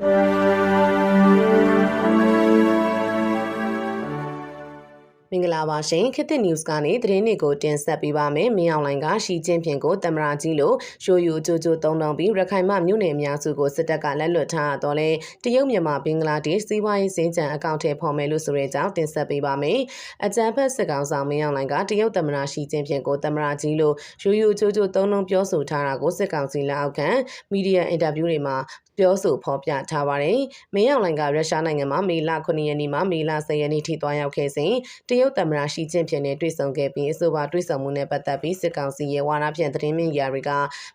you မင်္ဂလာပါရှင်ခေတ်သစ် news ကနေသတင်းတွေကိုတင်ဆက်ပေးပါမယ်။မင်းအောင်လိုင်ကရှီကျင်းဖြင်ကိုတမရာကြီးလို့ရှိုးယူကြိုကြိုတုံတုံပြီးရခိုင်မှမြို့နယ်အများစုကိုစစ်တပ်ကလက်လွတ်ထားတော့လဲတရုတ်မြန်မာဘင်္ဂလားဒေ့ရှ်စီးပွားရေးစင်ကြံအကောင့်ထဲဖော်မယ်လို့ဆိုတဲ့အကြောင်းတင်ဆက်ပေးပါမယ်။အကြံဖက်စစ်ကောင်ဆောင်မင်းအောင်လိုင်ကတရုတ်တမရာရှီကျင်းဖြင်ကိုတမရာကြီးလို့ရှိုးယူကြိုကြိုတုံတုံပြောဆိုထားတာကိုစစ်ကောင်စီလက်အောက်ခံမီဒီယာအင်တာဗျူးတွေမှာပြောဆိုဖော်ပြထားပါတယ်။မင်းအောင်လိုင်ကရုရှားနိုင်ငံမှာမေလ9ရက်နေ့မှမေလ10ရက်နေ့ထိသွားရောက်ခဲ့စဉ်တရုတ်သမ္မတရှီကျင့်ဖျင်နဲ့တွေ့ဆုံခဲ့ပြီးအဆိုပါတွေ့ဆုံမှုနဲ့ပတ်သက်ပြီးစစ်ကောင်စီရဲ့ဝါဒဖြန့်သတင်းမီဒီယာတွေက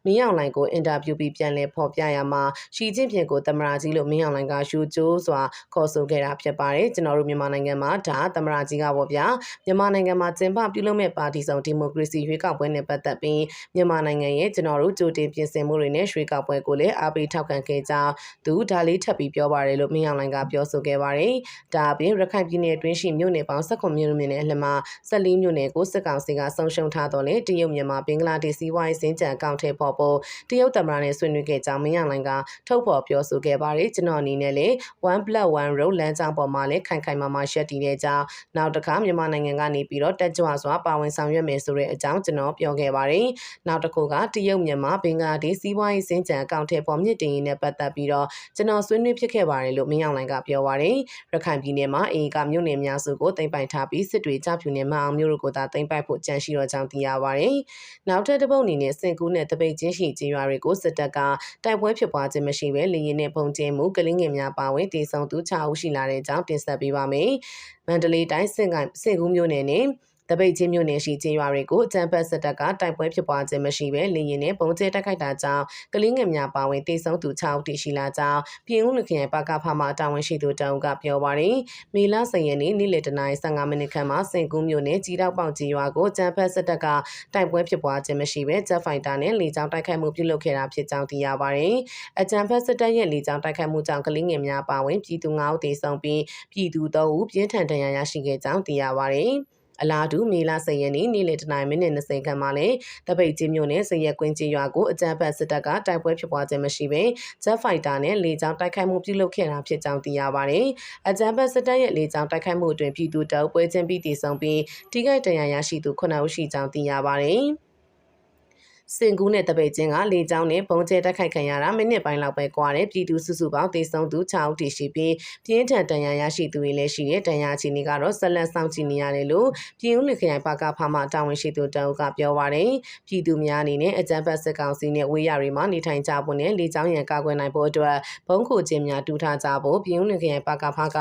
မင်းအောင်လိုင်ကိုအင်တာဗျူးပြီးပြန်လည်ဖော်ပြရမှာရှီကျင့်ဖျင်ကိုသမ္မတကြီးလို့မင်းအောင်လိုင်ကရှူကျိုးစွာခေါ်ဆိုခဲ့တာဖြစ်ပါတယ်။ကျွန်တော်တို့မြန်မာနိုင်ငံမှာဒါသမ္မတကြီးကပေါ့ဗျာမြန်မာနိုင်ငံမှာကျင်းပပြုလုပ်မဲ့ပါတီဆောင်ဒီမိုကရေစီရွေးကောက်ပွဲနဲ့ပတ်သက်ပြီးမြန်မာနိုင်ငံရဲ့ကျွန်တော်တို့ကြိုတင်ပြင်ဆင်မှုတွေနဲ့ရွေးကောက်ပွဲကိုလည်းအားပေးထောက်ခံခဲ့ကြောင်းသူဒါလေးထပ်ပြီးပြောပါတယ်လို့မင်းအောင်လိုင်ကပြောဆိုခဲ့ပါတယ်။ဒါအပြင်ရခိုင်ပြည်နယ်အတွင်းရှိမြို့နယ်ပေါင်း19မြို့နယ်နဲ့အလှမ14မြို့နယ်ကိုစစ်ကောင်စီကဆုံရှုံထားတော့လေတရုတ်မြန်မာဘင်္ဂလားဒေ့ရှ်စီးပွားရေးစင်ကြံအကောင့်ထဲပေါ်ပေါ်တရုတ်သမ္မတနဲ့ဆွေးနွေးခဲ့ကြောင်းမင်းအောင်လိုင်ကထုတ်ဖော်ပြောဆိုခဲ့ပါတယ်ကျွန်တော်အနေနဲ့လေ 1+1 road လမ်းကြောင်းပေါ်မှာလည်းခိုင်ခိုင်မာမာရှက်တည်တဲ့ကြောင်းနောက်တစ်ခါမြန်မာနိုင်ငံကနေပြီးတော့တက်ကြွစွာပါဝင်ဆောင်ရွက်မယ်ဆိုတဲ့အကြောင်းကျွန်တော်ပြောခဲ့ပါတယ်။နောက်တစ်ခုကတရုတ်မြန်မာဘင်္ဂလားဒေ့ရှ်စီးပွားရေးစင်ကြံအကောင့်ထဲပေါ်မြင့်တင်ရေးနဲ့ပတ်သက်ပြီးတော့ကျွန်တော်ဆွေးနွေးဖြစ်ခဲ့ပါတယ်လို့မင်းအောင်လိုင်ကပြောပါတယ်။ရခိုင်ပြည်နယ်မှာအေကမြို့နယ်များစုကိုတင်ပိုင်ထားပြီးစစ်တွေကြဖြူနယ်မအောင်မြို့တို့ကိုသာတင်ပိုက်ဖို့ကြံရှိတော့ကြောင်းသိရပါတယ်။နောက်ထပ်တစ်ပုတ်အနေနဲ့စင်ကူးနဲ့တပိတ်ချင်းရှိကျေးရွာတွေကိုစစ်တပ်ကတိုက်ပွဲဖြစ်ပွားခြင်းမရှိဘဲလေရင်နဲ့ပုံကျဲမှုကလင်းငယ်များပါဝင်တည်ဆုံသူ6ဦးရှိလာတဲ့ကြောင်းတင်ဆက်ပေးပါမယ်။မန္တလေးတိုင်းစင်ကစင်ကူးမြို့နယ်နဲ့ တပိတ်ချင်းမြို့နယ်ရှိကျေးရွာတွေကိုအကြမ်းဖက်စစ်တပ်ကတိုက်ပွဲဖြစ်ပွားခြင်းမရှိဘဲလေရင်နဲ့ပုံကျဲတိုက်ခိုက်တာကြောင့်ကလေးငယ်များပါဝင်တိတ်ဆုံးသူ6ဦးတည်ရှိလာကြောင်းပြည်ဦးလူခရိုင်ပါကဖမှတာဝန်ရှိသူတအုပ်ကပြောပါရယ်မေလ10ရက်နေ့နေ့လယ်တနာရီ15မိနစ်ခန့်မှာစင်ကူးမြို့နယ်ကြီးတောက်ပေါင်ကျေးရွာကိုအကြမ်းဖက်စစ်တပ်ကတိုက်ပွဲဖြစ်ပွားခြင်းမရှိဘဲဂျက်ဖိုင်တာနဲ့လေကြောင်းတိုက်ခိုက်မှုပြုလုပ်ခဲ့တာဖြစ်ကြောင်းသိရပါရယ်အကြမ်းဖက်စစ်တပ်ရဲ့လေကြောင်းတိုက်ခိုက်မှုကြောင့်ကလေးငယ်များပါဝင်ပြည်သူ9ဦးတည်ဆုံးပြီးပြည်သူ3ဦးပြင်းထန်ဒဏ်ရာရရှိခဲ့ကြောင်းသိရပါရယ် အလားတူမေလ10ရက်နေ့နေ့လယ်တနာရီမိနစ်20ခန့်မှာလည်းတပိတ်ချင်းမြို့နယ်စရက်ကွင်းကြီးရွာကိုအကြမ်းဖက်စစ်တပ်ကတိုက်ပွဲဖြစ်ပွားခြင်းမရှိဘဲဂျက်ဖိုက်တာနဲ့လေကြောင်းတိုက်ခိုက်မှုပြုလုပ်ခဲ့တာဖြစ်ကြောင်းသိရပါတယ်။အကြမ်းဖက်စစ်တပ်ရဲ့လေကြောင်းတိုက်ခိုက်မှုအတွင်ပြည်သူတအုပ်ပွဲချင်းပြီးတည်ဆုံပြီးထိခိုက်ဒဏ်ရာရရှိသူ9ဦးရှိကြောင်းသိရပါတယ်။ စင်ကူးနဲ့တပိတ်ချင်းကလေကြောင်းနဲ့ဘုံကျဲတက်ခိုက်ခံရတာမိနစ်ပိုင်းလောက်ပဲကွာတယ်ပြည်သူစုစုပေါင်းတေဆုံးသူ6ဦးတည်ရှိပြီးပြင်းထန်တန်ရာရရှိသူတွေလည်းရှိတဲ့တန်ရာချီနေကတော့ဆက်လက်စောင့်ကြည့်နေရတယ်လို့ပြည်ဦးလူခရိုင်ပါကဖမှတာဝန်ရှိသူတအုပ်ကပြောပါတယ်ပြည်သူများအနေနဲ့အကြံဖတ်စစ်ကောင်စီနဲ့ဝေးရတွေမှာနေထိုင်ကြဖို့နဲ့လေကြောင်းရန်ကာကွယ်နိုင်ဖို့အတွက်ဘုံခိုခြင်းများတူထားကြဖို့ပြည်ဦးလူခရိုင်ပါကဖက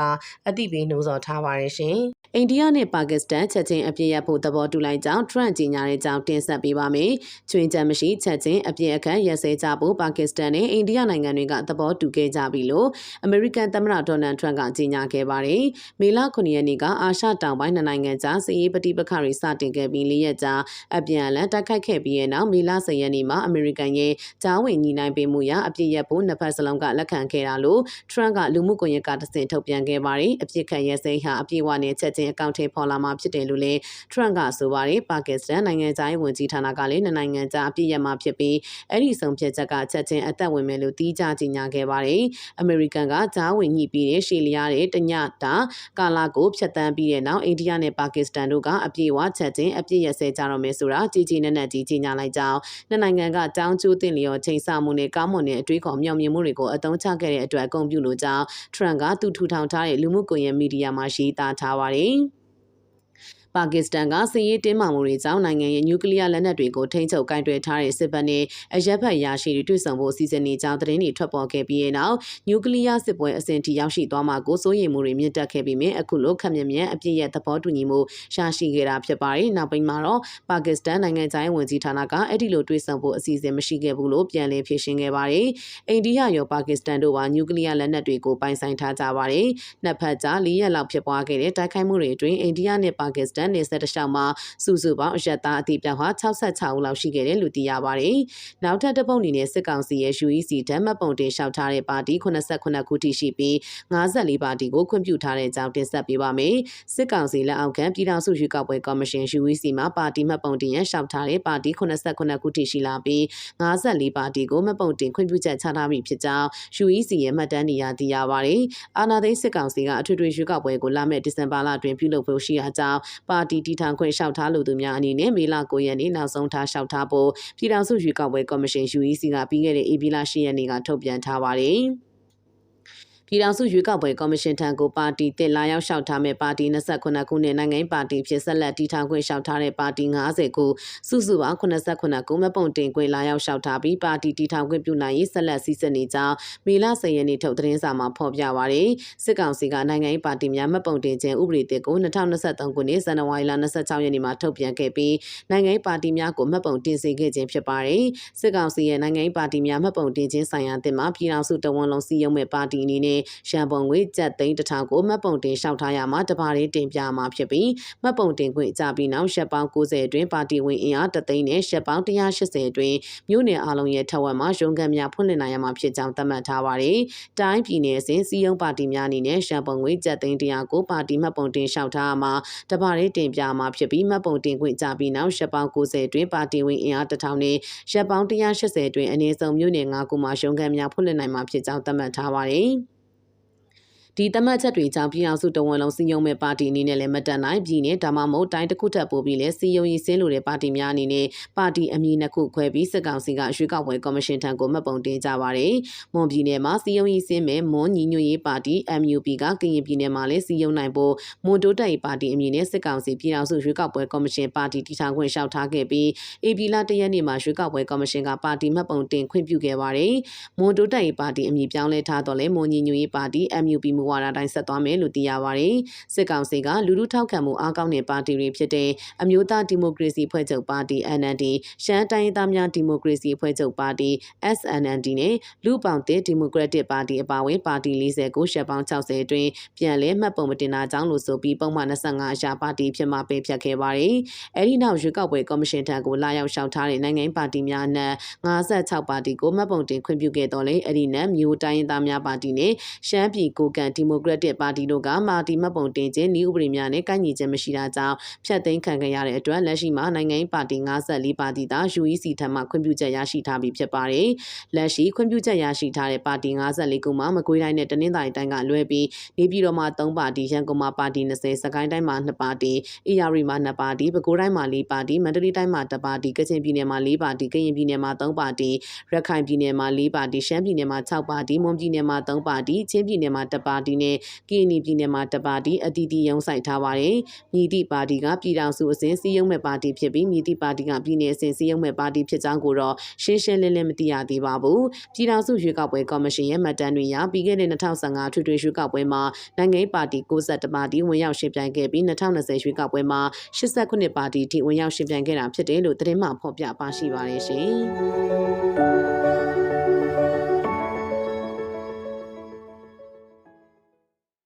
အသိပေးနှိုးဆော်ထားပါတယ်ရှင်အိန္ဒိယနဲ့ပါကစ္စတန်ချက်ချင်းအပြစ်ရဖို့သဘောတူလိုက်ကြောင်းထရန့်ကြီးညာတဲ့ကြောင်းတင်ဆက်ပေးပါမယ်။ချွင်းချက်မရှိချက်ချင်းအပြစ်အခန့်ရက်စဲကြဖို့ပါကစ္စတန်နဲ့အိန္ဒိယနိုင်ငံတွေကသဘောတူခဲ့ကြပြီလို့အမေရိကန်သမ္မတဒေါ်နယ်ထရန့်ကကြေညာခဲ့ပါတယ်။မေလ9ရက်နေ့ကအာရှတောင်ပိုင်းနှစ်နိုင်ငံကြားစစ်ရေးပဋိပက္ခတွေစတင်ခဲ့ပြီး၄ရက်ကြာအပြန်အလှန်တိုက်ခိုက်ခဲ့ပြီးတဲ့နောက်မေလ10ရက်နေ့မှာအမေရိကန်ရဲ့ကြားဝင်ညီနိုင်ပေးမှုရအပြစ်ရက်ဖို့နှစ်ဖက်စလုံးကလက်ခံခဲ့တာလို့ထရန့်ကလူမှုကွန်ရက်ကတဆင့်ထုတ်ပြန်ခဲ့ပါတယ်။အပြစ်ခံရက်စဲဟာအပြည့်အဝနဲ့ချက်ချင်းအကောင့်ထဲပေါ်လာမှာဖြစ်တယ်လို့လည်းထရန့်ကဆိုပါတယ်ပါကစ္စတန်နိုင်ငံသားရေးဝန်ကြီးဌာနကလည်းနှစ်နိုင်ငံကြားအပြည့်ရမှာဖြစ်ပြီးအဲ့ဒီဆုံးဖြတ်ချက်ကချက်ချင်းအသက်ဝင်မယ်လို့တီးကြကြေညာခဲ့ပါတယ်အမေရိကန်ကကြားဝင်ညှိပြီးတဲ့ရှီလျားတဲ့တညတာကာလာကိုဖျက်ဆီးပြီးတဲ့နောက်အိန္ဒိယနဲ့ပါကစ္စတန်တို့ကအပြည့်အဝချက်ချင်းအပြည့်ရစဲကြတော့မယ်ဆိုတာကြီးကြီးနက်နက်ကြီးကြေညာလိုက်ကြောင်းနှစ်နိုင်ငံကတောင်းကျိုးတင်လျော်ချိန်ဆမှုနဲ့ကောင်းမွန်တဲ့အတွေးခေါ်မြောင်မြင်မှုတွေကိုအသုံးချခဲ့တဲ့အတွက်အကုန်ပြုလို့ကြောင်းထရန့်ကသူထူထောင်ထားတဲ့လူမှုကွန်ရက်မီဒီယာမှာရေးသားထားပါတယ်။ ပါကစ္စတန်ကစစ်ရေးတင်းမာမှုတွေကြောင့်နိုင်ငံရဲ့နျူကလ িয়ার လက်နက်တွေကိုထိန်းချုပ်ကင်တွယ်ထားတဲ့စစ်ဘက်နဲ့အရက်ဘက်ရရှိတွေတွေ့ဆုံဖို့စီစဉ်နေကြောင်းသတင်းတွေထွက်ပေါ်ခဲ့ပြီးတဲ့နောက်နျူကလ িয়ার စစ်ပွဲအဆင့်ထိရောက်ရှိသွားမှာကိုစိုးရိမ်မှုတွေမြင့်တက်ခဲ့ပြီးမြင်အခုလိုခက်မြက်မြက်အပြည့်ရဲ့သဘောတူညီမှုရရှိခဲ့တာဖြစ်ပါတယ်။နောက်ပိုင်းမှာတော့ပါကစ္စတန်နိုင်ငံခြားရေးဝန်ကြီးဌာနကအဲ့ဒီလိုတွေ့ဆုံဖို့အစီအစဉ်မရှိခဲ့ဘူးလို့ပြန်လည်ဖြေရှင်းခဲ့ပါတယ်။အိန္ဒိယရောပါကစ္စတန်တို့ကနျူကလ িয়ার လက်နက်တွေကိုပိုင်ဆိုင်ထားကြပါတယ်။နှစ်ဖက်ကြား၄ရက်လောက်ဖြစ်ပွားခဲ့တဲ့တိုက်ခိုက်မှုတွေအတွင်းအိန္ဒိယနဲ့ပါကစ္စတန် နေဆက်တစ်လျှောက်မှာစုစုပေါင်းအရက်သားအသည့်ပြောက်ဟာ66ဦးလောက်ရှိခဲ့တယ်လို့သိရပါတယ်။နောက်ထပ်တစ်ပုတ်အနေနဲ့စစ်ကောင်စီရဲ့ UEC ဓာတ်မှတ်ပုံတင်လျှောက်ထားတဲ့ပါတီ89ခုထိရှိပြီး54ပါတီကိုခွင့်ပြုထားတဲ့အကြောင်းတင်ဆက်ပေးပါမယ်။စစ်ကောင်စီလက်အောက်ခံပြည်ထောင်စုရွေးကောက်ပွဲကော်မရှင် UEC မှာပါတီမှတ်ပုံတင်ရန်လျှောက်ထားတဲ့ပါတီ89ခုထိရှိလာပြီး54ပါတီကိုမှတ်ပုံတင်ခွင့်ပြုချက်ချထားပြီဖြစ်ကြောင်း UEC ရဲ့မှတ်တမ်းနေရာသိရပါတယ်။အာဏာသိမ်းစစ်ကောင်စီကအထွေထွေရွေးကောက်ပွဲကိုလာမယ့်ဒီဇင်ဘာလအတွင်းပြုလုပ်ဖို့ရှိရာကြောင်းပါတီတီထောင်ခွင့်လျှောက်ထားလိုသူများအနေနဲ့မေလ9ရက်နေ့နောက်ဆုံးထားလျှောက်ထားဖို့ပြည်ထောင်စုရွေးကောက်ပွဲကော်မရှင် UEC ကပြီးခဲ့တဲ့ဧပြီလ10ရက်နေ့ကထုတ်ပြန်ထားပါတယ်။ ပြည်ထောင်စုရွေးကောက်ပွဲကော်မရှင်ထံကိုပါတီတင်လာရောက်လျှောက်ထားမဲ့ပါတီ29ခုနဲ့နိုင်ငံရေးပါတီဖြစ်ဆက်လက်တည်ထောင်ခွင့်လျှောက်ထားတဲ့ပါတီ90ခုစုစုပေါင်း89ခုမပုံတင်ခွင့်လာရောက်လျှောက်ထားပြီးပါတီတည်ထောင်ခွင့်ပြုနိုင်ရေးဆက်လက်စည်းစနေကြောင်းမေလ10ရက်နေ့ထုတ်သတင်းစာမှာဖော်ပြပါရယ်စစ်ကောင်စီကနိုင်ငံရေးပါတီများမပုံတင်ခြင်းဥပဒေတစ်ကို2023ခုနှစ်ဇန်နဝါရီလ26ရက်နေ့မှာထုတ်ပြန်ခဲ့ပြီးနိုင်ငံရေးပါတီများကိုမှတ်ပုံတင်စေခဲ့ခြင်းဖြစ်ပါတယ်စစ်ကောင်စီရဲ့နိုင်ငံရေးပါတီများမှတ်ပုံတင်ခြင်းဆိုင်ရာအသစ်မှာပြည်ထောင်စုတဝန်လုံးစီယုံမဲ့ပါတီအနေနဲ့ရန်ပုံငွေကျပ်သိန်းတစ်ထောင်ကိုမှတ်ပုံတင်လျှောက်ထားရမှာတပါးလေးတင်ပြမှာဖြစ်ပြီးမှတ်ပုံတင်ခွင့်ကြပြီးနောက်ရှက်ပေါင်း90အတွင်းပါတီဝင်အင်အားတသိန်းနဲ့ရှက်ပေါင်း180အတွင်းမြို့နယ်အလုံးရဲ့ထက်ဝက်မှာရုံးကန်များဖွင့်လှစ်နိုင်ရမှာဖြစ်ကြောင်းသတ်မှတ်ထားပါတယ်။တိုင်းပြည်နယ်စဉ်စီယုံပါတီများအနေနဲ့ရှက်ပုံငွေကျပ်သိန်း100ကိုပါတီမှတ်ပုံတင်လျှောက်ထားရမှာတပါးလေးတင်ပြမှာဖြစ်ပြီးမှတ်ပုံတင်ခွင့်ကြပြီးနောက်ရှက်ပေါင်း90အတွင်းပါတီဝင်အင်အား1000နဲ့ရှက်ပေါင်း180အတွင်းအနည်းဆုံးမြို့နယ်9ခုမှာရုံးကန်များဖွင့်လှစ်နိုင်မှာဖြစ်ကြောင်းသတ်မှတ်ထားပါတယ်။ ဒီသတ်မှတ်ချက်တွေကြောင့်ပြည်အောင်စုတဝန်လုံးစီယုံမဲ့ပါတီအနေနဲ့လည်းမတက်နိုင်ပြည်နယ်ဒါမှမဟုတ်တိုင်းတစ်ခုထပ်ပို့ပြီးလဲစီယုံရေးစင်းလိုတဲ့ပါတီများအနေနဲ့ပါတီအမည်နှစ်ခုခွဲပြီးစစ်ကောင်စီကရွေးကောက်ပွဲကော်မရှင်ထံကိုမှတ်ပုံတင်ကြပါတယ်။မွန်ပြည်နယ်မှာစီယုံရေးစင်းမဲ့မွန်ညီညွတ်ရေးပါတီ MUP ကကရင်ပြည်နယ်မှာလည်းစီယုံနိုင်ဖို့မွန်တိုးတက်ရေးပါတီအမည်နဲ့စစ်ကောင်စီပြည်အောင်စုရွေးကောက်ပွဲကော်မရှင်ပါတီတည်ထောင်ခွင့်လျှောက်ထားခဲ့ပြီး AP လတရက်နေ့မှာရွေးကောက်ပွဲကော်မရှင်ကပါတီမှတ်ပုံတင်ခွင့်ပြုခဲ့ပါတယ်။မွန်တိုးတက်ရေးပါတီအမည်ပြောင်းလဲထားတော့လဲမွန်ညီညွတ်ရေးပါတီ MUP မူဝါဒတိုင်းဆက်သွားမယ်လို့သိရပါတယ်။စစ်ကောင်စီကလူလူထောက်ခံမှုအားကောင်းတဲ့ပါတီတွေဖြစ်တဲ့အမျိုးသားဒီမိုကရေစီဖွဲ့ချုပ်ပါတီ NLD ရှမ်းတိုင်းသားများဒီမိုကရေစီဖွဲ့ချုပ်ပါတီ SNLD နဲ့လူပောင်တဲ့ဒီမိုကရက်တစ်ပါတီအပါအဝင်ပါတီ40ကိုရှက်ပေါင်း60အတွင်းပြန်လည်မှတ်ပုံမတင်တာကြောင့်လို့ဆိုပြီးပုံမှန်25အရာပါတီဖြစ်မှပယ်ဖျက်ခဲ့ပါတယ်။အဲဒီနောက်ရွေးကောက်ပွဲကော်မရှင်ထံကိုလာရောက်လျှောက်ထားတဲ့နိုင်ငံပါတီများနဲ့56ပါတီကိုမှတ်ပုံတင်ခွင့်ပြုခဲ့တော်လဲအဲဒီနဲ့မျိုးတိုင်းသားများပါတီနဲ့ရှမ်းပြည်ကိုကန်ဒီမိုကရက်တစ်ပါတီတို့ကမာတီမှတ်ပုံတင်ခြင်းဤဥပဒေများနဲ့ကိုက်ညီခြင်းမရှိတာကြောင့်ဖျက်သိမ်းခံခဲ့ရတဲ့အတွက်လက်ရှိမှာနိုင်ငံရေးပါတီ54ပါတီသာ UEC ထံမှခွင့်ပြုချက်ရရှိထားပြီးဖြစ်ပါတယ်။လက်ရှိခွင့်ပြုချက်ရရှိထားတဲ့ပါတီ54ခုမှာမကွေးတိုင်းနဲ့တနင်္သာရီတိုင်းကလွဲပြီးနေပြည်တော်မှာ3ပါတီရန်ကုန်မှာပါတီ20စကိုင်းတိုင်းမှာ2ပါတီအေရရီမှာ2ပါတီပဲခူးတိုင်းမှာ4ပါတီမန္တလေးတိုင်းမှာ2ပါတီကချင်ပြည်နယ်မှာ4ပါတီကရင်ပြည်နယ်မှာ3ပါတီရခိုင်ပြည်နယ်မှာ4ပါတီရှမ်းပြည်နယ်မှာ6ပါတီမွန်ပြည်နယ်မှာ3ပါတီချင်းပြည်နယ်မှာ1ပါတီနဲ့ကရင်ပြည်နယ်မှာ1ပါတီအတီးတီရုံးဆိုင်ထားပါတယ်။မြည်သည့်ပါတီကပြည်ထောင်စုအစဉ်စည်းရုံးမဲ့ပါတီဖြစ်ပြီးမြည်သည့်ပါတီကပြည်내အစဉ်စည်းရုံးမဲ့ပါတီဖြစ်ကြောင်းကိုတော့ရှင်းရှင်းလင်းလင်းမသိရသေးပါဘူး။ပြည်ထောင်စုရွေးကောက်ပွဲကော်မရှင်ရဲ့မှတ်တမ်းတွေအရပြီးခဲ့တဲ့2015ထွေထွေရွေးကောက်ပွဲမှာနိုင်ငံရေးပါတီ62ပါတီဝင်ရောက်ရှင်ပြိုင်ခဲ့ပြီး2020ရွေးကောက်ပွဲမှာ89ပါတီထိဝင်ရောက်ရှင်ပြိုင်ခဲ့တာဖြစ်တယ်လို့သတင်းမှဖော်ပြပါရှိပါတယ်ရှင်။